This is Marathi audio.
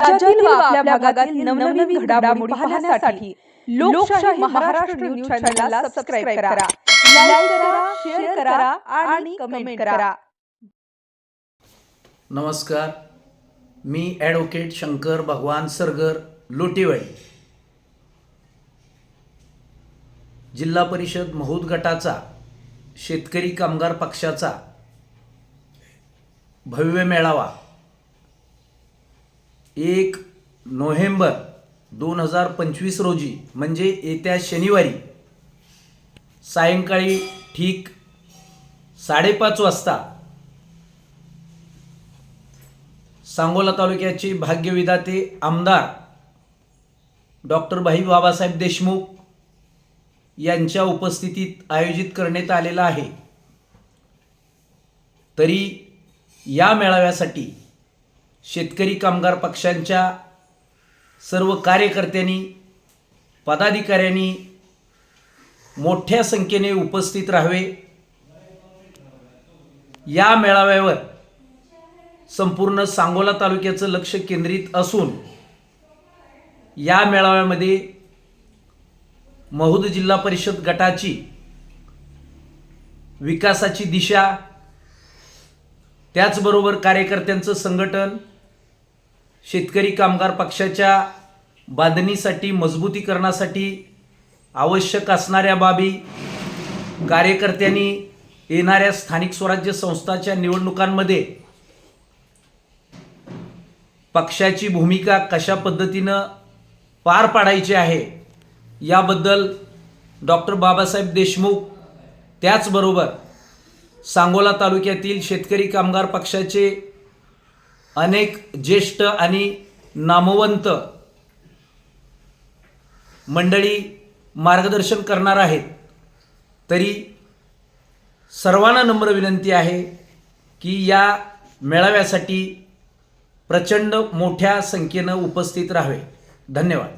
राज्यातील व आपल्या भागातील नवनवीन घडामोडी पाहण्यासाठी लोकशाही महाराष्ट्र न्यूज चॅनलला सबस्क्राईब करा. लाईक करा शेअर करा आणि कमेंट करा. नमस्कार. मी ॲडव्होकेट शंकर भगवान सरगर लोटेवाडी. जिल्हा परिषद महूद गटाचा शेतकरी कामगार पक्षाचा भव्य मेळावा. एक नोव्हेंबर दोन हजार पंचवीस रोजी म्हणजे येत्या शनिवारी सायंकाळी ठीक साडेपाच वाजता सांगोला तालुक्याचे भाग्यविधाते आमदार डॉक्टर भाई बाबासाहेब देशमुख यांच्या उपस्थितीत आयोजित करण्यात आलेला आहे. तरी या मेळाव्यासाठी शेतकरी कामगार पक्षांच्या सर्व कार्यकर्त्यांनी पदाधिकाऱ्यांनी मोठ्या संख्येने उपस्थित राहावे. या मेळाव्यावर संपूर्ण सांगोला तालुक्याचं लक्ष केंद्रित असून या मेळाव्यामध्ये महूद जिल्हा परिषद गटाची विकासाची दिशा त्याचबरोबर कार्यकर्त्यांचं संघटन शेतकरी कामगार पक्षाच्या बांधणीसाठी मजबूतीकरणासाठी आवश्यक असणाऱ्या बाबी कार्यकर्त्यांनी येणाऱ्या स्थानिक स्वराज्य संस्थाच्या निवडणुकांमध्ये पक्षाची भूमिका कशा पद्धतीनं पार पाडायची आहे याबद्दल डॉक्टर बाबासाहेब देशमुख त्याचबरोबर सांगोला तालुक्यातील शेतकरी कामगार पक्षाचे अनेक ज्येष्ठ आणि नामवंत मंडळी मार्गदर्शन करणार आहेत. तरी सर्वांना नम्र विनंती आहे की या मेळाव्यासाठी प्रचंड मोठ्या संख्येनं उपस्थित राहावे. धन्यवाद.